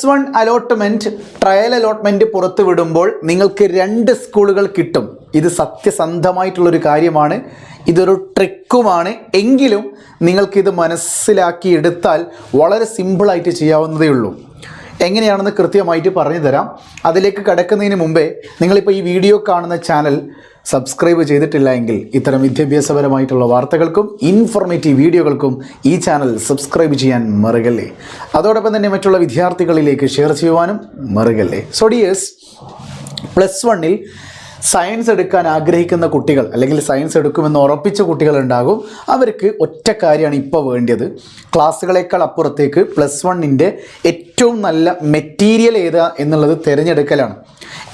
Plus one allotment trial allotment പുറത്തു വിടുമ്പോൾ നിങ്ങൾക്ക് രണ്ട് സ്കൂളുകൾ കിട്ടും. ഇത് സത്യസന്ധമായിട്ടുള്ളൊരു കാര്യമാണ്. ഇതൊരു ട്രിക്കുമാണ്. എങ്കിലും നിങ്ങൾക്കിത് മനസ്സിലാക്കി എടുത്താൽ വളരെ സിമ്പിളായിട്ട് ചെയ്യാവുന്നതേ ഉള്ളൂ. എങ്ങനെയാണെന്ന് കൃത്യമായിട്ട് പറഞ്ഞു തരാം. അതിലേക്ക് കടക്കുന്നതിന് മുമ്പേ നിങ്ങളിപ്പോൾ ഈ വീഡിയോ കാണുന്ന ചാനൽ സബ്സ്ക്രൈബ് ചെയ്തിട്ടില്ല എങ്കിൽ ഇത്തരം വിദ്യാഭ്യാസപരമായിട്ടുള്ള വാർത്തകൾക്കും ഇൻഫോർമേറ്റീവ് വീഡിയോകൾക്കും ഈ ചാനൽ സബ്സ്ക്രൈബ് ചെയ്യാൻ മറുകല്ലേ? അതോടൊപ്പം തന്നെ മറ്റുള്ള വിദ്യാർത്ഥികളിലേക്ക് ഷെയർ ചെയ്യുവാനും മറുകല്ലേ? സോ ഡിയേഴ്സ് പ്ലസ് വണ്ണിൽ സയൻസ് എടുക്കാൻ ആഗ്രഹിക്കുന്ന കുട്ടികൾ അല്ലെങ്കിൽ സയൻസ് എടുക്കുമെന്ന് ഉറപ്പിച്ച കുട്ടികൾ ഉണ്ടാകും അവർക്ക് ഒറ്റ കാര്യമാണ് ഇപ്പോൾ വേണ്ടത് ക്ലാസ്സുകളേക്കാൾ അപ്പുറത്തേക്ക് പ്ലസ് വണ്ണിന്റെ ഏറ്റവും നല്ല മെറ്റീരിയൽ ഏതാ എന്നുള്ളത് തിരഞ്ഞെടുക്കലാണ്.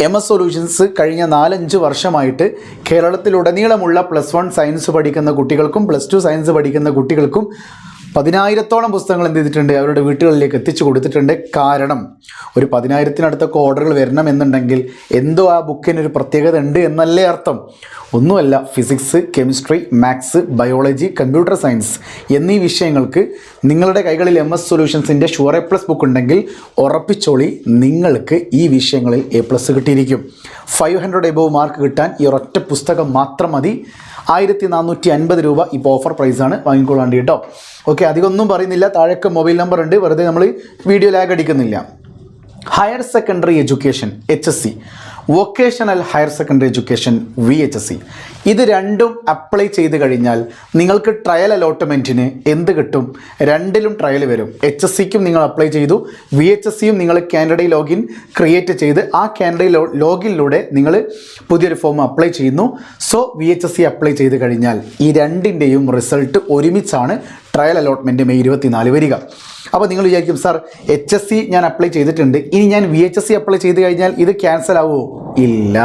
എം എസ് സൊല്യൂഷൻസ് കഴിഞ്ഞ നാലഞ്ച് വർഷമായിട്ട് കേരളത്തിലുടനീളമുള്ള പ്ലസ് വൺ സയൻസ് പഠിക്കുന്ന കുട്ടികൾക്കും പ്ലസ് ടു സയൻസ് പഠിക്കുന്ന കുട്ടികൾക്കും പതിനായിരത്തോളം പുസ്തകങ്ങൾ എന്ത് ചെയ്തിട്ടുണ്ട്? അവരുടെ വീട്ടുകളിലേക്ക് എത്തിച്ചു കൊടുത്തിട്ടുണ്ട്. കാരണം ഒരു പതിനായിരത്തിനടുത്തൊക്കെ ഓർഡറുകൾ വരണം എന്നുണ്ടെങ്കിൽ എന്തോ ആ ബുക്കിന് ഒരു പ്രത്യേകത ഉണ്ട് എന്നല്ലേ അർത്ഥം. ഒന്നുമല്ല physics chemistry maths biology computer science എന്നീ വിഷയങ്ങൾക്ക് നിങ്ങളുടെ കൈകളിൽ എം എസ് സൊല്യൂഷൻസിന്റെ ഷുവർ എ പ്ലസ് ബുക്ക് ഉണ്ടെങ്കിൽ ഉറപ്പിച്ചോളി നിങ്ങൾക്ക് ഈ വിഷയങ്ങളിൽ എ പ്ലസ് കിട്ടിയിരിക്കും. ഫൈവ് ഹൺഡ്രഡ് എബോവ് മാർക്ക് കിട്ടാൻ ഈ ഒരൊറ്റ പുസ്തകം മാത്രം മതി. ആയിരത്തി നാനൂറ്റി അൻപത് രൂപ ഇപ്പോൾ ഓഫർ പ്രൈസാണ് വാങ്ങിക്കൊള്ളാണ്ടി കേട്ടോ. ഓക്കെ അധികമൊന്നും പറയുന്നില്ല. താഴേക്ക് മൊബൈൽ നമ്പർ ഉണ്ട്. വെറുതെ നമ്മൾ video lag അടിക്കുന്നില്ല. Higher secondary education H S C vocational higher secondary education V H S C ഇത് രണ്ടും അപ്ലൈ ചെയ്ത് കഴിഞ്ഞാൽ നിങ്ങൾക്ക് ട്രയൽ അലോട്ട്മെന്റിന് എന്ത് കിട്ടും? രണ്ടിലും ട്രയൽ വരും. എച്ച് എസ് സിക്കും നിങ്ങൾ അപ്ലൈ ചെയ്തു. വി എച്ച് എസ് സിയും നിങ്ങൾ കാനഡ ലോഗിൻ ക്രിയേറ്റ് ചെയ്ത് ആ കാനഡ ലോ ലോഗിനിലൂടെ നിങ്ങൾ പുതിയൊരു ഫോം അപ്ലൈ ചെയ്യുന്നു. So V H S C apply ചെയ്ത് കഴിഞ്ഞാൽ ഈ രണ്ടിന്റെയും റിസൾട്ട് ഒരുമിച്ചാണ് ട്രയൽ അലോട്ട്മെന്റ് മെയ് ഇരുപത്തിനാല് വരിക. അപ്പോൾ നിങ്ങൾ വിചാരിക്കും സാർ എച്ച് എസ് സി ഞാൻ അപ്ലൈ ചെയ്തിട്ടുണ്ട്. ഇനി ഞാൻ V H S C apply ചെയ്ത് കഴിഞ്ഞാൽ ഇത് ക്യാൻസൽ ആവുമോ? ഇല്ല.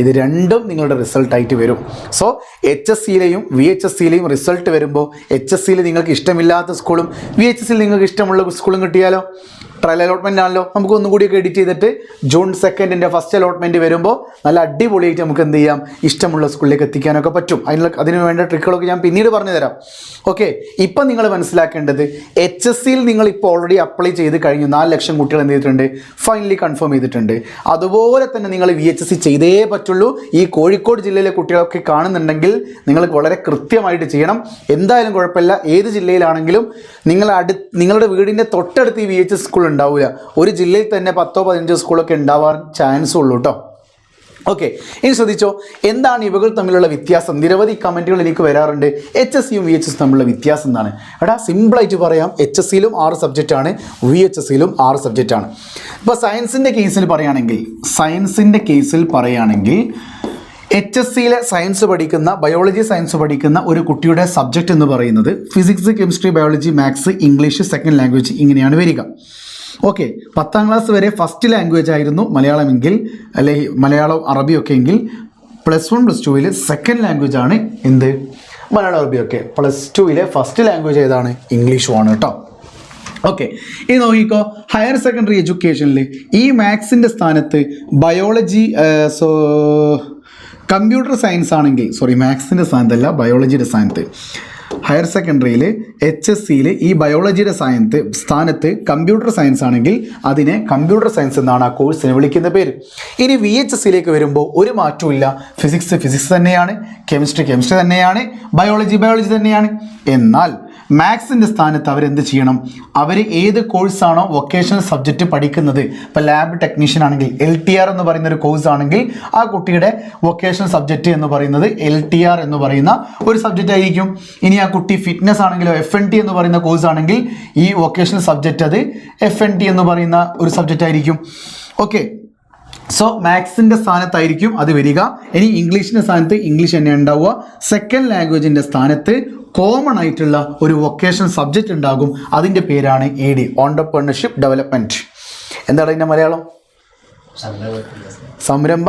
ഇത് രണ്ടും നിങ്ങളുടെ റിസൾട്ടായിട്ട് വരും. സോ എച്ച് എസ് സിയിലെയും വി എച്ച് എസ് സിയിലെയും റിസൾട്ട് വരുമ്പോൾ എച്ച് എസ് സിയിൽ നിങ്ങൾക്ക് ഇഷ്ടമില്ലാത്ത സ്കൂളും വി എച്ച് എസ് സിയിൽ നിങ്ങൾക്ക് ഇഷ്ടമുള്ള സ്കൂളും കിട്ടിയാലോ? ട്രയൽ അലോട്ട്മെന്റ് ആണല്ലോ. നമുക്ക് ഒന്നും കൂടിയൊക്കെ എഡിറ്റ് ചെയ്തിട്ട് ജൂൺ സെക്കൻഡിന്റെ ഫസ്റ്റ് അലോട്ട്മെന്റ് വരുമ്പോൾ നല്ല അടിപൊളിയായിട്ട് നമുക്ക് എന്ത് ചെയ്യാം? ഇഷ്ടമുള്ള സ്കൂളിലേക്ക് എത്തിക്കാനൊക്കെ പറ്റും. അതിനുള്ള അതിന് വേണ്ട ട്രിക്കുകളൊക്കെ ഞാൻ പിന്നീട് പറഞ്ഞു തരാം ഓക്കെ ഇപ്പം നിങ്ങൾ മനസ്സിലാക്കേണ്ടത് എച്ച് എസ് സിയിൽ നിങ്ങൾ ഇപ്പോൾ ഓൾറെഡി അപ്ലൈ ചെയ്ത് കഴിഞ്ഞു. നാല് ലക്ഷം കുട്ടികൾ എന്ത് ചെയ്തിട്ടുണ്ട്? ഫൈനലി കൺഫേം ചെയ്തിട്ടുണ്ട്. അതുപോലെ തന്നെ നിങ്ങൾ വി എച്ച് എസ് സി ചെയ്തേ പറ്റുള്ളൂ. ഈ കോഴിക്കോട് ജില്ലയിലെ കുട്ടികളൊക്കെ കാണുന്നുണ്ടെങ്കിൽ നിങ്ങൾ വളരെ കൃത്യമായിട്ട് ചെയ്യണം. എന്തായാലും കുഴപ്പമില്ല. ഏത് ജില്ലയിലാണെങ്കിലും നിങ്ങൾ അടു നിങ്ങളുടെ വീടിന്റെ തൊട്ടടുത്ത് ഈ വി എച്ച് എസ് സ്കൂൾ ഉണ്ടാവില്ല ഒരു ജില്ലയിൽ തന്നെ പത്തോ പതിനഞ്ചോ സ്കൂളൊക്കെ ഉണ്ടാവാൻ ചാൻസ് ഉള്ളൂ കേട്ടോ ഓക്കെ ഇനി ശ്രദ്ധിച്ചോ എന്താണ് ഇവകൾ തമ്മിലുള്ള വ്യത്യാസം? നിരവധി കമന്റുകൾ എനിക്ക് വരാറുണ്ട് എച്ച് എസ് സിയും വി എച്ച് എസ് തമ്മിലുള്ള വ്യത്യാസം എന്താണ്? എടാ സിമ്പിളായിട്ട് പറയാം എച്ച് എസ് സിയിലും ആറ് സബ്ജക്റ്റാണ് വി എച്ച് എസ് സിയിലും ആറ് സബ്ജക്റ്റാണ് ഇപ്പോൾ സയൻസിന്റെ കേസിൽ പറയുകയാണെങ്കിൽ സയൻസിന്റെ കേസിൽ പറയുകയാണെങ്കിൽ എച്ച് എസ് സിയിലെ സയൻസ് പഠിക്കുന്ന ബയോളജി സയൻസ് പഠിക്കുന്ന ഒരു കുട്ടിയുടെ സബ്ജക്റ്റ് എന്ന് പറയുന്നത് physics chemistry biology maths English second language ഇങ്ങനെയാണ് വരിക. ഓക്കെ പത്താം ക്ലാസ് വരെ ഫസ്റ്റ് ലാംഗ്വേജ് ആയിരുന്നു മലയാളമെങ്കിൽ അല്ലെങ്കിൽ മലയാളം അറബിയൊക്കെ എങ്കിൽ പ്ലസ് വൺ പ്ലസ് ടുവിൽ സെക്കൻഡ് ലാംഗ്വേജ് ആണ് എന്ത്? മലയാളം അറബിയൊക്കെ പ്ലസ് ടുവിലെ ഫസ്റ്റ് ലാംഗ്വേജ് ഏതാണ്? ഇംഗ്ലീഷുമാണ് കേട്ടോ ഓക്കെ ഇനി നോക്കിക്കോ ഹയർ സെക്കൻഡറി എഡ്യൂക്കേഷനിൽ ഈ മാത്സിന്റെ സ്ഥാനത്ത് ബയോളജി സോ കമ്പ്യൂട്ടർ സയൻസ് ആണെങ്കിൽ സോറി മാത്സിന്റെ സ്ഥാനത്തല്ല ബയോളജിയുടെ സ്ഥാനത്ത് ഹയർ സെക്കൻഡറിയിൽ എച്ച് എസ് സിയിൽ ഈ ബയോളജിയുടെ സയൻസ് സ്ഥാനത്ത് കമ്പ്യൂട്ടർ സയൻസ് ആണെങ്കിൽ അതിനെ കമ്പ്യൂട്ടർ സയൻസ് എന്നാണ് ആ കോഴ്സിനെ വിളിക്കുന്ന പേര്. ഇനി വി എച്ച് എസ് സിയിലേക്ക് വരുമ്പോൾ ഒരു മാറ്റവും ഫിസിക്സ് ഫിസിക്സ് തന്നെയാണ്. കെമിസ്ട്രി കെമിസ്ട്രി തന്നെയാണ്. ബയോളജി ബയോളജി തന്നെയാണ്. എന്നാൽ മാത്സിന്റെ സ്ഥാനത്ത് അവരെന്ത് ചെയ്യണം? അവർ ഏത് കോഴ്സാണോ വൊക്കേഷണൽ സബ്ജക്റ്റ് പഠിക്കുന്നത്? ഇപ്പോൾ ലാബ് ടെക്നീഷ്യൻ ആണെങ്കിൽ എൽ ടി ആർ എന്ന് പറയുന്ന ഒരു കോഴ്സ് ആണെങ്കിൽ ആ കുട്ടിയുടെ വൊക്കേഷണൽ സബ്ജക്റ്റ് എന്ന് പറയുന്നത് എൽ ടി ആർ എന്ന് പറയുന്ന ഒരു സബ്ജക്റ്റ് ആയിരിക്കും. ഇനി ആ കുട്ടി ഫിറ്റ്നസ് ആണെങ്കിലോ എഫ് എൻ ടി എന്ന് പറയുന്ന കോഴ്സ് ആണെങ്കിൽ ഈ വൊക്കേഷണൽ സബ്ജക്റ്റ് അത് എഫ് എൻ ടി എന്ന് പറയുന്ന ഒരു സബ്ജക്റ്റ് ആയിരിക്കും. ഓക്കെ. സോ മാത്സിന്റെ സ്ഥാനത്തായിരിക്കും അത് വരിക. ഇനി ഇംഗ്ലീഷിന്റെ സ്ഥാനത്ത് ഇംഗ്ലീഷ് തന്നെ ഉണ്ടാവുക. സെക്കൻഡ് ലാംഗ്വേജിന്റെ സ്ഥാനത്ത് കോമൺ ആയിട്ടുള്ള ഒരു വൊക്കേഷൻ സബ്ജക്റ്റ് ഉണ്ടാകും. അതിന്റെ പേരാണ് എ ഡി ഓണ്ടർപ്രണർഷിപ്പ് ഡെവലപ്മെന്റ് എന്താണ് അതിന്റെ മലയാളം? സംരംഭ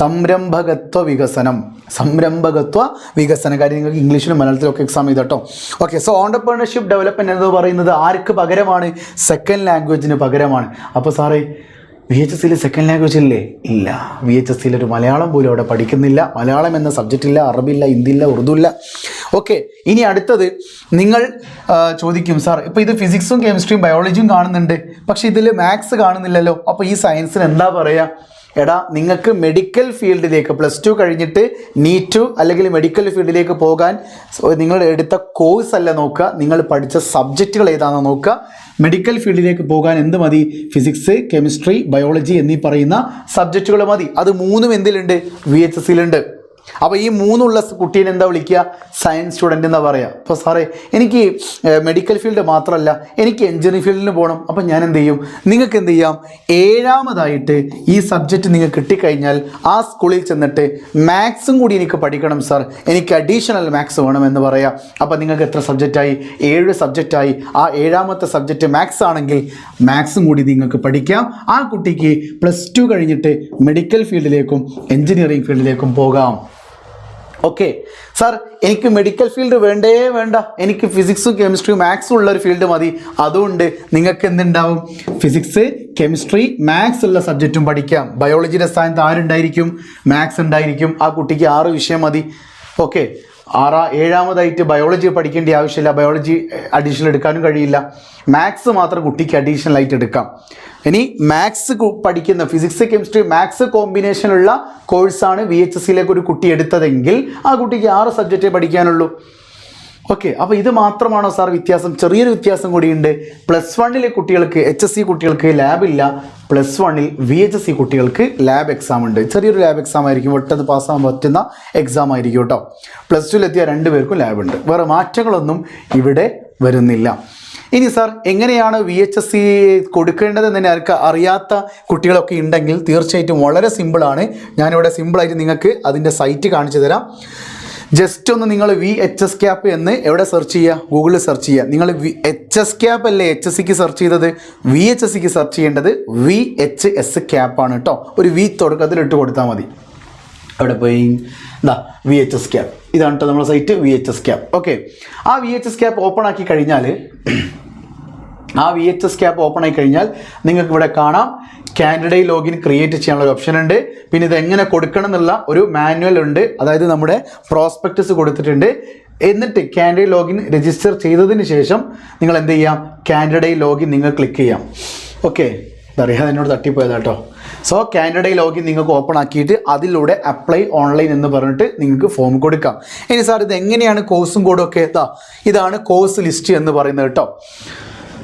സംരംഭകത്വ വികസനം. സംരംഭകത്വ വികസന. കാര്യം നിങ്ങൾക്ക് ഇംഗ്ലീഷിലും മലയാളത്തിലും ഒക്കെ എക്സാം ചെയ്തട്ടോ ഓക്കെ സോ ഓണ്ടർപ്രണർഷിപ്പ് ഡെവലപ്മെന്റ് എന്ന് പറയുന്നത് ആർക്ക് പകരമാണ്? സെക്കൻഡ് ലാംഗ്വേജിന് പകരമാണ്. അപ്പോൾ സാറേ വി എച്ച് എസ് സിയിൽ സെക്കൻഡ് ലാംഗ്വേജ് ഇല്ലേ? ഇല്ല. വി എച്ച് എസ് സിയിൽ ഒരു മലയാളം പോലും അവിടെ പഠിക്കുന്നില്ല. മലയാളം എന്ന സബ്ജക്റ്റ് ഇല്ല അറബി ഇല്ല ഹിന്ദി ഇല്ല ഉറുദു ഇല്ല ഓക്കെ ഇനി അടുത്തത് നിങ്ങൾ ചോദിക്കും സാർ ഇപ്പോൾ ഇത് ഫിസിക്സും കെമിസ്ട്രിയും ബയോളജിയും കാണുന്നുണ്ട്. പക്ഷേ ഇതിൽ മാത്സ് കാണുന്നില്ലല്ലോ. അപ്പോൾ ഈ സയൻസിന് എന്താ പറയുക എടാ നിങ്ങൾക്ക് മെഡിക്കൽ ഫീൽഡിലേക്ക് പ്ലസ് ടു കഴിഞ്ഞിട്ട് നീറ്റ് അല്ലെങ്കിൽ മെഡിക്കൽ ഫീൽഡിലേക്ക് പോകാൻ നിങ്ങൾ എടുത്ത കോഴ്സ് അല്ല നോക്കുക. നിങ്ങൾ പഠിച്ച സബ്ജക്റ്റുകൾ ഏതാണെന്ന് നോക്കുക. മെഡിക്കൽ ഫീൽഡിലേക്ക് പോകാൻ എന്ത് മതി? ഫിസിക്സ് കെമിസ്ട്രി ബയോളജി എന്നീ പറയുന്ന സബ്ജക്റ്റുകൾ മതി. അത് മൂന്നും എന്തിലുണ്ട്? വി എച്ച് എസ് സിയിലുണ്ട് അപ്പോൾ ഈ മൂന്നുള്ള കുട്ടീനെ എന്താ വിളിക്കുക? സയൻസ് സ്റ്റുഡന്റ് എന്നാ പറയുക അപ്പോൾ സാറേ എനിക്ക് മെഡിക്കൽ ഫീൽഡ് മാത്രമല്ല എനിക്ക് എഞ്ചിനീയറിംഗ് ഫീൽഡിന് പോകണം അപ്പോൾ ഞാൻ എന്ത് ചെയ്യും? നിങ്ങൾക്ക് എന്ത് ചെയ്യാം? ഏഴാമതായിട്ട് ഈ സബ്ജക്റ്റ് നിങ്ങൾക്ക് കിട്ടിക്കഴിഞ്ഞാൽ ആ സ്കൂളിൽ ചെന്നിട്ട് മാത്സും കൂടി എനിക്ക് പഠിക്കണം സാർ എനിക്ക് അഡീഷണൽ മാത്സ് വേണം എന്ന് പറയാം. അപ്പോൾ നിങ്ങൾക്ക് എത്ര സബ്ജക്റ്റായി ഏഴ് സബ്ജക്റ്റായി ആ ഏഴാമത്തെ സബ്ജക്റ്റ് മാത്സ് ആണെങ്കിൽ മാത്സും കൂടി നിങ്ങൾക്ക് പഠിക്കാം. ആ കുട്ടിക്ക് പ്ലസ് ടു കഴിഞ്ഞിട്ട് മെഡിക്കൽ ഫീൽഡിലേക്കും എഞ്ചിനീയറിംഗ് ഫീൽഡിലേക്കും പോകാം. ഓക്കെ സാർ എനിക്ക് മെഡിക്കൽ ഫീൽഡ് വേണ്ടേ? വേണ്ട. എനിക്ക് ഫിസിക്സും കെമിസ്ട്രിയും മാത്സും ഉള്ള ഒരു ഫീൽഡ് മതി. അതുകൊണ്ട് നിങ്ങൾക്ക് എന്തുണ്ടാവും? ഫിസിക്സ് കെമിസ്ട്രി മാത്സ് ഉള്ള സബ്ജക്റ്റും പഠിക്കാം. ബയോളജിയുടെ സ്ഥാനത്ത് ആരുണ്ടായിരിക്കും? മാത്സ് ഉണ്ടായിരിക്കും. ആ കുട്ടിക്ക് ആറ് വിഷയം മതി. ഓക്കെ ആറാ ഏഴാമതായിട്ട് ബയോളജി പഠിക്കേണ്ട ആവശ്യമില്ല. ബയോളജി അഡീഷണൽ എടുക്കാനും കഴിയില്ല. മാത്സ് മാത്രം കുട്ടിക്ക് അഡീഷണൽ ആയിട്ട് എടുക്കാം. ഇനി മാത്സ് പഠിക്കുന്ന ഫിസിക്സ് കെമിസ്ട്രി മാത്സ് കോമ്പിനേഷനുള്ള കോഴ്സാണ് വി എച്ച് എസ് സിയിലേക്ക് ഒരു കുട്ടി എടുത്തതെങ്കിൽ ആ കുട്ടിക്ക് ആറ് സബ്ജക്റ്റേ പഠിക്കാനുള്ളൂ. ഓക്കെ അപ്പോൾ ഇത് മാത്രമാണോ സാർ വ്യത്യാസം? ചെറിയൊരു വ്യത്യാസം കൂടിയുണ്ട്. പ്ലസ് വണ്ണിലെ കുട്ടികൾക്ക് എച്ച് എസ് സി കുട്ടികൾക്ക് ലാബില്ല പ്ലസ് വണ്ണിൽ വി എച്ച് എസ് സി കുട്ടികൾക്ക് ലാബ് എക്സാം ഉണ്ട്. ചെറിയൊരു ലാബ് എക്സാം ആയിരിക്കും. ഒട്ടത് പാസ്സാകാൻ പറ്റുന്ന എക്സാം ആയിരിക്കും കേട്ടോ പ്ലസ് ടുവിലെത്തിയ രണ്ട് പേർക്കും ലാബ് ഉണ്ട്. വേറെ മാറ്റങ്ങളൊന്നും ഇവിടെ വരുന്നില്ല. ഇനി സാർ എങ്ങനെയാണ് വി എച്ച് എസ് സി കൊടുക്കേണ്ടതെന്ന് തന്നെ ആർക്ക് അറിയാത്ത കുട്ടികളൊക്കെ ഉണ്ടെങ്കിൽ തീർച്ചയായിട്ടും വളരെ സിമ്പിളാണ് ഞാനിവിടെ സിമ്പിളായിട്ട് നിങ്ങൾക്ക് അതിന്റെ സൈറ്റ് കാണിച്ചു തരാം. ജസ്റ്റ് ഒന്ന് നിങ്ങൾ വി എച്ച് എസ് ക്യാപ്പ് എന്ന് എവിടെ സെർച്ച് ചെയ്യുക ഗൂഗിളിൽ സെർച്ച് ചെയ്യുക നിങ്ങൾ വി എച്ച് എസ് ക്യാപ്പ് അല്ലേ എച്ച് എസ് സിക്ക് സെർച്ച് ചെയ്തത്? വി എച്ച് എസ് സിക്ക് സെർച്ച് ചെയ്യേണ്ടത് വി എച്ച് എസ് ക്യാപ്പാണ് കേട്ടോ ഒരു വി തുടക്കത്തിൽ ഇട്ട് കൊടുത്താൽ മതി. അവിടെ പോയി? എന്താ വി എച്ച് എസ് ക്യാപ്പ് ഇതാണ് കേട്ടോ നമ്മുടെ site V H S cap okay ആ V H S cap open ആക്കി കഴിഞ്ഞാൽ ആ V H S cap open ആയി കഴിഞ്ഞാൽ നിങ്ങൾക്ക് ഇവിടെ കാണാം. കാൻഡിഡേറ്റ് ലോഗിൻ ക്രിയേറ്റ് ചെയ്യാനുള്ള ഒരു ഓപ്ഷൻ ഉണ്ട്. പിന്നെ ഇത് എങ്ങനെ കൊടുക്കണം എന്നുള്ള ഒരു മാനുവൽ ഉണ്ട്. അതായത് നമ്മുടെ പ്രോസ്പെക്ടസ് കൊടുത്തിട്ടുണ്ട്. എന്നിട്ട് കാൻഡിഡേ ലോഗിൻ രജിസ്റ്റർ ചെയ്തതിന് ശേഷം നിങ്ങൾ എന്ത് ചെയ്യാം? കാൻഡിഡേ ലോഗിൻ നിങ്ങൾ ക്ലിക്ക് ചെയ്യാം. ഓക്കെ അതറിയാതെ എന്നോട് തട്ടിപ്പോയതാ കേട്ടോ. സോ കാൻഡിഡേറ്റ് ലോഗിൻ നിങ്ങൾക്ക് ഓപ്പൺ ആക്കിയിട്ട് അതിലൂടെ അപ്ലൈ ഓൺലൈൻ എന്ന് പറഞ്ഞിട്ട് നിങ്ങൾക്ക് ഫോം കൊടുക്കാം. ഇനി സാർ ഇത് എങ്ങനെയാണ് കോഴ്സും കോഡും ഒക്കെ? ഇതാ ഇതാണ് കോഴ്സ് ലിസ്റ്റ് എന്ന് പറയുന്നത് കേട്ടോ.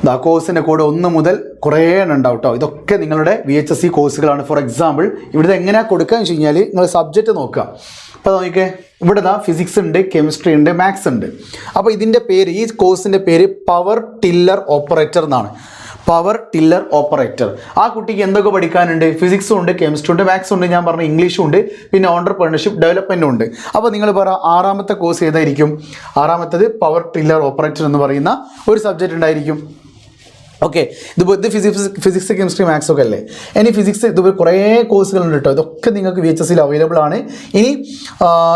ദാ കോഴ്സിന്റെ കൂടെ ഒന്ന് മുതൽ കുറേ എണ്ണം ഉണ്ടാവും കേട്ടോ ഇതൊക്കെ നിങ്ങളുടെ വി എച്ച് എസ് സി കോഴ്സുകളാണ് ഫോർ എക്സാമ്പിൾ ഇവിടുത്തെ എങ്ങനെയാണ് കൊടുക്കുക വെച്ച് കഴിഞ്ഞാൽ നിങ്ങൾ സബ്ജക്റ്റ് നോക്കുക. അപ്പോൾ നോക്കിക്കേ ഇവിടെ ദാ ഫിസിക്സ് ഉണ്ട് കെമിസ്ട്രി ഉണ്ട് മാത്സ് ഉണ്ട്. അപ്പോൾ ഇതിന്റെ പേര് ഈ കോഴ്സിന്റെ പേര് പവർ ടില്ലർ ഓപ്പറേറ്റർ എന്നാണ്. പവർ ടില്ലർ ഓപ്പറേറ്റർ ആ കുട്ടിക്ക് എന്തൊക്കെ പഠിക്കാനുണ്ട്? ഫിസിക്സും ഉണ്ട് കെമിസ്ട്രി ഉണ്ട് മാത്സ് ഉണ്ട് ഞാൻ പറഞ്ഞു ഇംഗ്ലീഷും ഉണ്ട് പിന്നെ ഓണ്ടർപ്രണർഷിപ്പ് ഡെവലപ്മെന്റും ഉണ്ട്. അപ്പോൾ നിങ്ങൾ പറ ആറാമത്തെ കോഴ്സ് ഏതായിരിക്കും? ആറാമത്തത് പവർ ടില്ലർ ഓപ്പറേറ്റർ എന്ന് പറയുന്ന ഒരു സബ്ജക്റ്റ് ഉണ്ടായിരിക്കും. ഓക്കെ ഇതിപ്പോൾ ഇത് ഫിസിക്സ് ഫിസിക്സ് കെമിസ്ട്രി മാത്സ് ഒക്കെ അല്ലേ? ഇനി ഫിസിക്സ് ഇതുപോലെ കുറേ കോഴ്സുകളുണ്ട് കേട്ടോ ഇതൊക്കെ നിങ്ങൾക്ക് വി എച്ച് എസ് സിയിൽ അവൈലബിൾ ആണ്. ഇനി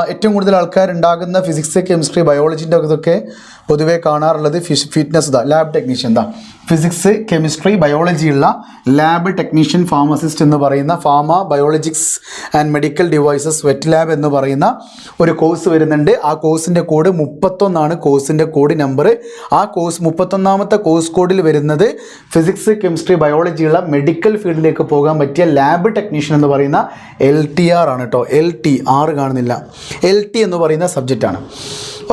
ഏറ്റവും കൂടുതൽ ആൾക്കാർ ഉണ്ടാകുന്ന ഫിസിക്സ് കെമിസ്ട്രി ബയോളജിന്റെ ഇതൊക്കെ പൊതുവേ കാണാറുള്ളത് ഫിഷ് ഫിറ്റ്നസ് ഇതാ ലാബ് ടെക്നീഷ്യൻ എന്താ ഫിസിക്സ് കെമിസ്ട്രി ബയോളജി ഉള്ള ലാബ് ടെക്നീഷ്യൻ ഫാർമസിസ്റ്റ് എന്ന് പറയുന്ന pharma biologics and medical devices wet lab എന്ന് പറയുന്ന ഒരു കോഴ്സ് വരുന്നുണ്ട്. ആ കോഴ്സിന്റെ കോഡ് മുപ്പത്തൊന്നാണ്. കോഴ്സിന്റെ കോഡ് നമ്പർ ആ കോഴ്സ് മുപ്പത്തൊന്നാമത്തെ കോഴ്സ് കോഡിൽ വരുന്നത് ഫിസിക്സ് കെമിസ്ട്രി ബയോളജി ഉള്ള മെഡിക്കൽ ഫീൽഡിലേക്ക് പോകാൻ പറ്റിയ ലാബ് ടെക്നീഷ്യൻ എന്ന് പറയുന്ന എൽ ടി ആർ ആണ് കേട്ടോ എൽ ടി ആറ് കാണുന്നില്ല. എൽ ടി എന്ന് പറയുന്ന സബ്ജക്റ്റാണ്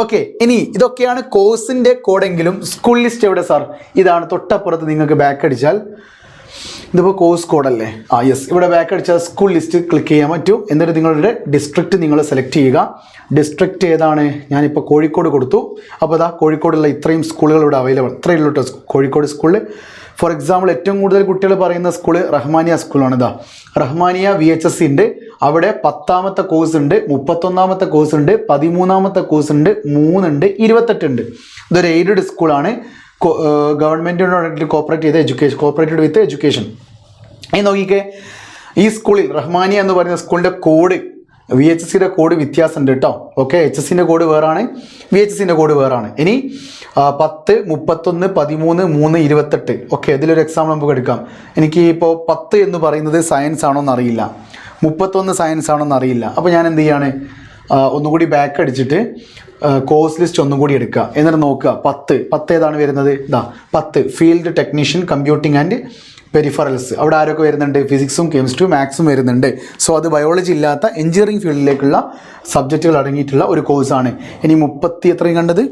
ഓക്കെ ഇനി ഇതൊക്കെയാണ് കോഴ്സിന്റെ കോഡെങ്കിലും സ്കൂൾ ലിസ്റ്റ് എവിടെ സാർ ഇതാണ് തൊട്ടപ്പുറത്ത് നിങ്ങൾക്ക് ബാക്ക് അടിച്ചാൽ. ഇതിപ്പോൾ കോഴ്സ് കോഡല്ലേ ആ യെസ് ഇവിടെ ബാക്ക് അടിച്ചാൽ സ്കൂൾ ലിസ്റ്റ് ക്ലിക്ക് ചെയ്യാൻ പറ്റും. എന്നിട്ട് നിങ്ങളുടെ ഡിസ്ട്രിക്റ്റ് നിങ്ങൾ സെലക്ട് ചെയ്യുക. ഡിസ്ട്രിക്റ്റ് ഏതാണ്? ഞാനിപ്പോൾ കോഴിക്കോട് കൊടുത്തു. അപ്പോൾ അതാ കോഴിക്കോടുള്ള ഇത്രയും സ്കൂളുകൾ ഇവിടെ അവൈലബിൾ ഇത്രയേ ഉള്ളൂ കോഴിക്കോട് സ്കൂളിൽ ഫോർ എക്സാമ്പിൾ ഏറ്റവും കൂടുതൽ കുട്ടികൾ പറയുന്ന സ്കൂൾ റഹ്മാനിയ സ്കൂളാണ് ഇതാ റഹ്മാനിയ വി എച്ച് എസ് ഉണ്ട്. അവിടെ പത്താമത്തെ കോഴ്സ് ഉണ്ട് മുപ്പത്തൊന്നാമത്തെ കോഴ്സ് ഉണ്ട് പതിമൂന്നാമത്തെ കോഴ്സ് ഉണ്ട് മൂന്നുണ്ട് ഇരുപത്തെട്ടുണ്ട്. ഇതൊരു എയ്ഡഡ് സ്കൂളാണ് ഗവൺമെന്റിനോട് കോപ്പറേറ്റ് ചെയ്ത എഡ്യൂക്കേഷൻ കോപ്പറേറ്റഡ് വിത്ത് എഡ്യൂക്കേഷൻ ഈ നോക്കിക്കേ ഈ സ്കൂളിൽ റഹ്മാനിയ എന്ന് പറയുന്ന സ്കൂളിന്റെ കോഡ് വി എച്ച് സിയുടെ കോഡ് വ്യത്യാസമുണ്ട് കേട്ടോ. ഓക്കെ എച്ച് എസ് സിന്റെ കോഡ് വേറാണ് വി എച്ച് എസിന്റെ കോഡ് വേറാണ്. ഇനി പത്ത് മുപ്പത്തൊന്ന് പതിമൂന്ന് മൂന്ന് ഇരുപത്തെട്ട്. ഓക്കെ ഇതിലൊരു എക്സാമ്പിൾ നമുക്ക് എടുക്കാം. എനിക്ക് ഇപ്പോൾ പത്ത് എന്ന് പറയുന്നത് സയൻസ് ആണോ എന്നറിയില്ല മുപ്പത്തൊന്ന് സയൻസ് ആണോ എന്നറിയില്ല അപ്പോൾ ഞാൻ എന്ത് ചെയ്യാണ്? ഒന്നുകൂടി ബാക്ക് അടിച്ചിട്ട് കോഴ്സ് ലിസ്റ്റ് ഒന്നും കൂടി എടുക്കുക. എന്നിട്ട് നോക്കുക. പത്ത്. പത്ത് ഏതാണ് വരുന്നത്? ഇതാ പത്ത്. Field technician computing and peripherals അവിടെ ആരൊക്കെ വരുന്നുണ്ട്? ഫിസിക്സും കെമിസ്ട്രിയും മാത്സും വരുന്നുണ്ട്. സോ അത് ബയോളജി ഇല്ലാത്ത എഞ്ചിനീയറിംഗ് ഫീൽഡിലേക്കുള്ള സബ്ജക്റ്റുകൾ അടങ്ങിയിട്ടുള്ള ഒരു കോഴ്സാണ് ഇനി മുപ്പത്തി എത്രയും കണ്ടത്?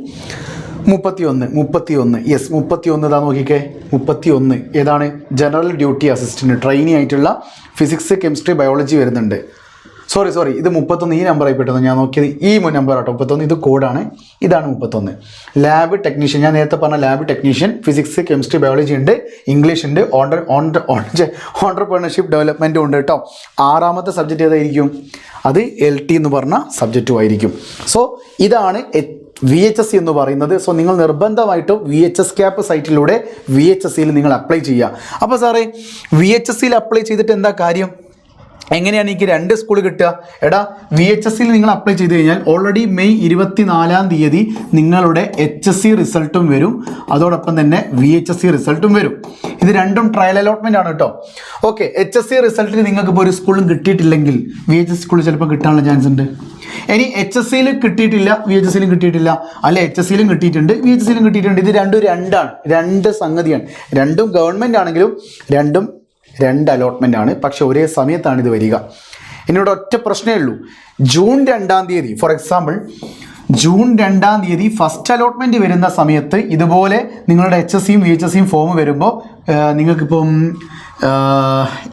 മുപ്പത്തി ഒന്ന് മുപ്പത്തി ഒന്ന് യെസ് മുപ്പത്തി ഒന്ന് ഇതാ നോക്കിക്കേ. മുപ്പത്തി ഒന്ന് ഏതാണ്? ജനറൽ ഡ്യൂട്ടി അസിസ്റ്റന്റ് ട്രെയിനി ആയിട്ടുള്ള ഫിസിക്സ് കെമിസ്ട്രി ബയോളജി വരുന്നുണ്ട്. സോറി സോറി ഇത് മുപ്പത്തൊന്ന്. ഈ നമ്പർ പെട്ടെന്ന് ഞാൻ നോക്കിയത് ഈ നമ്പർ ആട്ടോ. മുപ്പത്തൊന്ന്. ഇത് കോഡാണ് ഇതാണ് മുപ്പത്തൊന്ന്. ലാബ് ടെക്നീഷ്യൻ ഞാൻ നേരത്തെ പറഞ്ഞ lab technician physics chemistry biology ഉണ്ട്. ഇംഗ്ലീഷ് ഉണ്ട്. ഓണ്ടർ ഓണ്ടർപ്രണർഷിപ്പ് ഡെവലപ്മെന്റും ഉണ്ട് കേട്ടോ. ആറാമത്തെ സബ്ജക്റ്റ് ഏതായിരിക്കും? അത് എൽ ടി എന്ന് പറഞ്ഞ സബ്ജക്റ്റും ആയിരിക്കും. സോ ഇതാണ് വി എച്ച് എസ് എന്ന് പറയുന്നത്. സോ നിങ്ങൾ നിർബന്ധമായിട്ടും വി എച്ച് എസ് ക്യാപ്പ് സൈറ്റിലൂടെ വി എച്ച് എസ് സിയിൽ നിങ്ങൾ അപ്ലൈ ചെയ്യുക. അപ്പോൾ സാറേ വി എച്ച് എസ് സിയിൽ അപ്ലൈ ചെയ്തിട്ട് എന്താ കാര്യം? എങ്ങനെയാണ് എനിക്ക് രണ്ട് സ്കൂൾ കിട്ടുക? എടാ വി എച്ച് എസ് സിയിൽ നിങ്ങൾ അപ്ലൈ ചെയ്ത് കഴിഞ്ഞാൽ ഓൾറെഡി മെയ് ഇരുപത്തിനാലാം തീയതി നിങ്ങളുടെ എച്ച് എസ് സി റിസൾട്ടും വരും. അതോടൊപ്പം തന്നെ വി എച്ച് എസ് സി റിസൾട്ടും വരും. ഇത് രണ്ടും ട്രയൽ അലോട്ട്മെന്റ് ആണ് കേട്ടോ. ഓക്കെ എച്ച് എസ് സി റിസൾട്ടിന് നിങ്ങൾക്ക് ഇപ്പോൾ ഒരു സ്കൂളും കിട്ടിയിട്ടില്ലെങ്കിൽ വി എച്ച് എസ് സ്കൂളിൽ ചിലപ്പോൾ കിട്ടാനുള്ള ചാൻസ് ഉണ്ട്. ഇനി എച്ച് എസ് സിയിൽ കിട്ടിയിട്ടില്ല വി എച്ച് എസ് സിയിലും കിട്ടിയിട്ടില്ല. അല്ല എച്ച് എസ് സിയിലും കിട്ടിയിട്ടുണ്ട് വി എച്ച് എസ് സിയിലും കിട്ടിയിട്ടുണ്ട്. ഇത് രണ്ടും രണ്ടാണ്. രണ്ട് സംഗതിയാണ്. രണ്ടും ഗവൺമെന്റ് ആണെങ്കിലും രണ്ടും രണ്ട് അലോട്ട്മെന്റ് ആണ്. പക്ഷെ ഒരേ സമയത്താണ് ഇത് വരിക. എന്നോട് ഒറ്റ പ്രശ്നമേ ഉള്ളൂ. ജൂൺ രണ്ടാം തീയതി ഫോർ എക്സാമ്പിൾ ജൂൺ രണ്ടാം തീയതി ഫസ്റ്റ് അലോട്ട്മെന്റ് വരുന്ന സമയത്ത് ഇതുപോലെ നിങ്ങളുടെ എച്ച് എസ് സിയും വി എച്ച് എസ് സിയും ഫോം വരുമ്പോൾ നിങ്ങൾക്കിപ്പം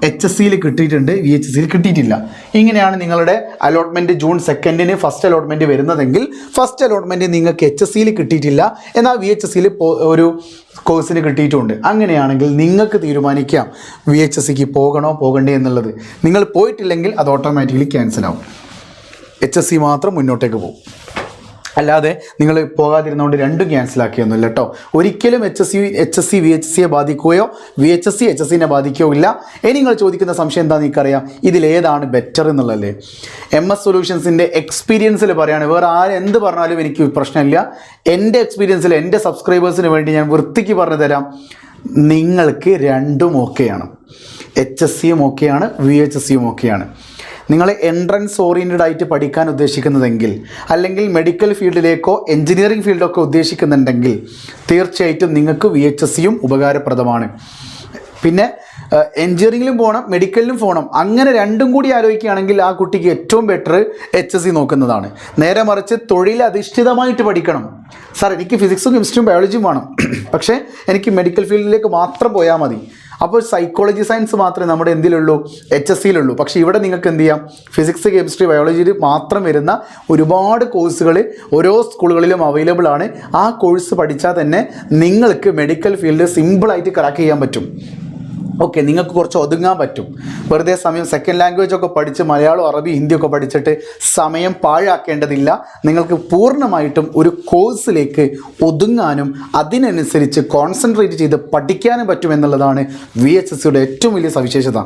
എച്ച് എസ് സിയിൽ കിട്ടിയിട്ടുണ്ട് വി എച്ച് എസ് സിയിൽ കിട്ടിയിട്ടില്ല. ഇങ്ങനെയാണ് നിങ്ങളുടെ അലോട്ട്മെന്റ് ജൂൺ സെക്കൻഡിന് ഫസ്റ്റ് അലോട്ട്മെന്റ് വരുന്നതെങ്കിൽ ഫസ്റ്റ് അലോട്ട്മെന്റ് നിങ്ങൾക്ക് എച്ച് എസ് സിയിൽ കിട്ടിയിട്ടില്ല. എന്നാൽ വി എച്ച് എസ് സിയിൽ ഒരു കോഴ്സിന് കിട്ടിയിട്ടുണ്ട്. അങ്ങനെയാണെങ്കിൽ നിങ്ങൾക്ക് തീരുമാനിക്കാം വി എച്ച് എസ് സിക്ക് പോകണോ പോകണ്ടേ എന്നുള്ളത്. നിങ്ങൾ പോയിട്ടില്ലെങ്കിൽ അത് ഓട്ടോമാറ്റിക്കലി ക്യാൻസൽ ആവും. എച്ച് എസ് സി മാത്രം മുന്നോട്ടേക്ക് പോകും. അല്ലാതെ നിങ്ങൾ പോകാതിരുന്നുകൊണ്ട് രണ്ടും ക്യാൻസലാക്കിയൊന്നുമില്ല കേട്ടോ ഒരിക്കലും H S C H S C V H സിയെ ബാധിക്കുകയോ V H S C H S സിനെ ബാധിക്കുകയോ ഇല്ല. ഇനി നിങ്ങൾ ചോദിക്കുന്ന സംശയം എന്താണെന്ന് എനിക്കറിയാം. ഇതിലേതാണ് ബെറ്റർ എന്നുള്ളതല്ലേ എം എസ് സൊല്യൂഷൻസിന്റെ എക്സ്പീരിയൻസിൽ പറയുകയാണ് വേറെ ആരെന്ത് പറഞ്ഞാലും എനിക്ക് പ്രശ്നമില്ല. എന്റെ എക്സ്പീരിയൻസിൽ എന്റെ സബ്സ്ക്രൈബേഴ്സിന് വേണ്ടി ഞാൻ വൃത്തിക്ക് പറഞ്ഞു തരാം. നിങ്ങൾക്ക് രണ്ടും ഓക്കെയാണ് എച്ച് എസ് സിയും ഓക്കെയാണ് വി എച്ച് എസ് സിയും ഓക്കെയാണ് നിങ്ങൾ എൻട്രൻസ് ഓറിയന്റഡ് ആയിട്ട് പഠിക്കാൻ ഉദ്ദേശിക്കുന്നതെങ്കിൽ അല്ലെങ്കിൽ മെഡിക്കൽ ഫീൽഡിലേക്കോ എഞ്ചിനീയറിംഗ് ഫീൽഡൊക്കെ ഉദ്ദേശിക്കുന്നുണ്ടെങ്കിൽ തീർച്ചയായിട്ടും നിങ്ങൾക്ക് വി എച്ച് എസ് സിയും ഉപകാരപ്രദമാണ്. പിന്നെ എഞ്ചിനീയറിംഗിലും പോകണം മെഡിക്കലിലും പോകണം അങ്ങനെ രണ്ടും കൂടി ആലോചിക്കുകയാണെങ്കിൽ ആ കുട്ടിക്ക് ഏറ്റവും ബെറ്റർ എച്ച് എസ് സി നോക്കുന്നതാണ്. നേരെ മറിച്ച് തൊഴിലധിഷ്ഠിതമായിട്ട് പഠിക്കണം. സാർ എനിക്ക് ഫിസിക്സും കെമിസ്ട്രിയും ബയോളജിയും വേണം. പക്ഷേ എനിക്ക് മെഡിക്കൽ ഫീൽഡിലേക്ക് മാത്രം പോയാൽ മതി. അപ്പോൾ സൈക്കോളജി സയൻസ് മാത്രമേ നമ്മുടെ എന്തിലുള്ളൂ? എച്ച് എസ് സിയിലുള്ളൂ പക്ഷേ ഇവിടെ നിങ്ങൾക്ക് എന്ത് ചെയ്യാം? ഫിസിക്സ് കെമിസ്ട്രി ബയോളജിയിൽ മാത്രം വരുന്ന ഒരുപാട് കോഴ്സുകൾ ഓരോ സ്കൂളുകളിലും അവൈലബിൾ ആണ്. ആ കോഴ്സ് പഠിച്ചാൽ തന്നെ നിങ്ങൾക്ക് മെഡിക്കൽ ഫീൽഡ് സിമ്പിളായിട്ട് ക്രാക്ക് ചെയ്യാൻ പറ്റും. ഓക്കെ നിങ്ങൾക്ക് കുറച്ച് ഒതുങ്ങാൻ പറ്റും. വെറുതെ സമയം സെക്കൻഡ് ലാംഗ്വേജ് ഒക്കെ പഠിച്ച് മലയാളം അറബി ഹിന്ദി ഒക്കെ പഠിച്ചിട്ട് സമയം പാഴാക്കേണ്ടതില്ല. നിങ്ങൾക്ക് പൂർണമായിട്ടും ഒരു കോഴ്സിലേക്ക് ഒതുങ്ങാനും അതിനനുസരിച്ച് കോൺസെൻട്രേറ്റ് ചെയ്ത് പഠിക്കാനും പറ്റുമെന്നുള്ളതാണ് വി എച്ച് എസ് സിയുടെ ഏറ്റവും വലിയ സവിശേഷത.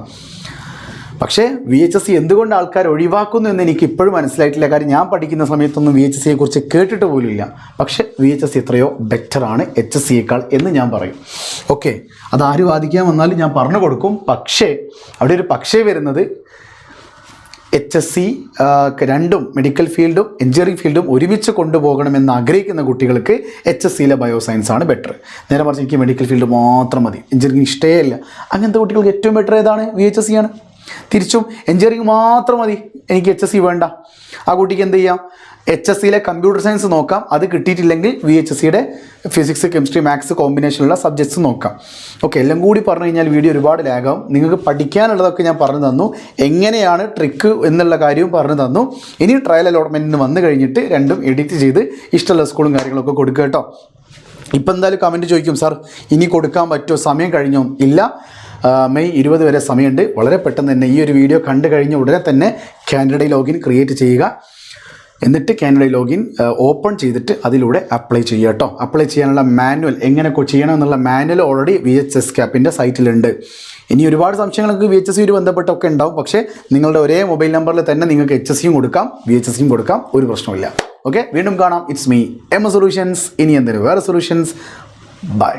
പക്ഷേ വി എച്ച് എസ് സി എന്തുകൊണ്ട് ആൾക്കാർ ഒഴിവാക്കുന്നു എന്ന് എനിക്ക് ഇപ്പോഴും മനസ്സിലായിട്ടില്ല. കാര്യം ഞാൻ പഠിക്കുന്ന സമയത്തൊന്നും വി എച്ച് എസ് സിയെ കുറിച്ച് കേട്ടിട്ട് പോലുമില്ല. പക്ഷേ വി എച്ച് എസ് സി എത്രയോ ബെറ്ററാണ് എച്ച് എസ് സിയേക്കാൾ എന്ന് ഞാൻ പറയും. ഓക്കെ അത് ആര് വാദിക്കാൻ വന്നാലും ഞാൻ പറഞ്ഞു കൊടുക്കും. പക്ഷേ അവിടെ ഒരു പക്ഷേ വരുന്നത് എച്ച് എസ് സി രണ്ടും മെഡിക്കൽ ഫീൽഡും എഞ്ചിനീയറിംഗ് ഫീൽഡും ഒരുമിച്ച് കൊണ്ടുപോകണമെന്ന് ആഗ്രഹിക്കുന്ന കുട്ടികൾക്ക് എച്ച് എസ് സിയിലെ ബയോ സയൻസ് ആണ് ബെറ്റർ നേരെ മറിച്ച് എനിക്ക് മെഡിക്കൽ ഫീൽഡ് മാത്രം മതി. എഞ്ചിനീയറിംഗ് ഇഷ്ടേ ഇല്ല. അങ്ങനത്തെ കുട്ടികൾക്ക് ഏറ്റവും ബെറ്റർ ഏതാണ്? വി എച്ച് എസ് സി ആണ്. തിരിച്ചും എഞ്ചിനീയറിംഗ് മാത്രം മതി. എനിക്ക് എച്ച് എസ് സി വേണ്ട. ആ കുട്ടിക്ക് എന്ത് ചെയ്യാം? എച്ച് എസ് സിയിലെ കമ്പ്യൂട്ടർ സയൻസ് നോക്കാം. അത് കിട്ടിയിട്ടില്ലെങ്കിൽ വി എച്ച് എസ് സിയുടെ ഫിസിക്സ് കെമിസ്ട്രി മാത്സ് കോമ്പിനേഷനുള്ള സബ്ജക്ട്സ് നോക്കാം. ഓക്കെ എല്ലാം കൂടി പറഞ്ഞു കഴിഞ്ഞാൽ വീഡിയോ ഒരുപാട് ലാഗാവും നിങ്ങൾക്ക് പഠിക്കാനുള്ളതൊക്കെ ഞാൻ പറഞ്ഞു തന്നു. എങ്ങനെയാണ് ട്രിക്ക് എന്നുള്ള കാര്യവും പറഞ്ഞു തന്നു. ഇനി ട്രയൽ അലോട്ട്മെന്റിന് വന്നു കഴിഞ്ഞിട്ട് രണ്ടും എഡിറ്റ് ചെയ്ത് ഇഷ്ടമുള്ള സ്കൂളും കാര്യങ്ങളൊക്കെ കൊടുക്കുക കേട്ടോ. ഇപ്പം എന്തായാലും കമന്റ് ചോദിക്കും സാർ ഇനി കൊടുക്കാൻ പറ്റുമോ? സമയം കഴിഞ്ഞോ? ഇല്ല. മെയ് ഇരുപത് വരെ സമയമുണ്ട്. വളരെ പെട്ടെന്ന് തന്നെ ഈ ഒരു വീഡിയോ കണ്ടു കഴിഞ്ഞ ഉടനെ തന്നെ കാൻഡിഡേറ്റ് ലോഗിൻ ക്രിയേറ്റ് ചെയ്യുക. എന്നിട്ട് കാനഡ ലോഗിൻ ഓപ്പൺ ചെയ്തിട്ട് അതിലൂടെ അപ്ലൈ ചെയ്യുക കേട്ടോ. അപ്ലൈ ചെയ്യാനുള്ള മാനുവൽ എങ്ങനെ ചെയ്യണം എന്നുള്ള manual already V H S ക്യാപ്പിന്റെ സൈറ്റിലുണ്ട്. ഇനി ഒരുപാട് സംശയങ്ങൾക്ക് വി എച്ച് എസ് സിയുമായി ബന്ധപ്പെട്ടൊക്കെ ഉണ്ടാവും. പക്ഷേ നിങ്ങളുടെ ഒരേ മൊബൈൽ നമ്പറിൽ തന്നെ നിങ്ങൾക്ക് എച്ച് എസ് സിയും കൊടുക്കാം വി എച്ച് എസ് സിയും കൊടുക്കാം. ഒരു പ്രശ്നമില്ല ഓക്കെ വീണ്ടും കാണാം. ഇറ്റ്സ് മീ എം സൊല്യൂഷൻസ് ഇനി എന്തിനു? വേറെ സൊല്യൂഷൻസ് ബൈ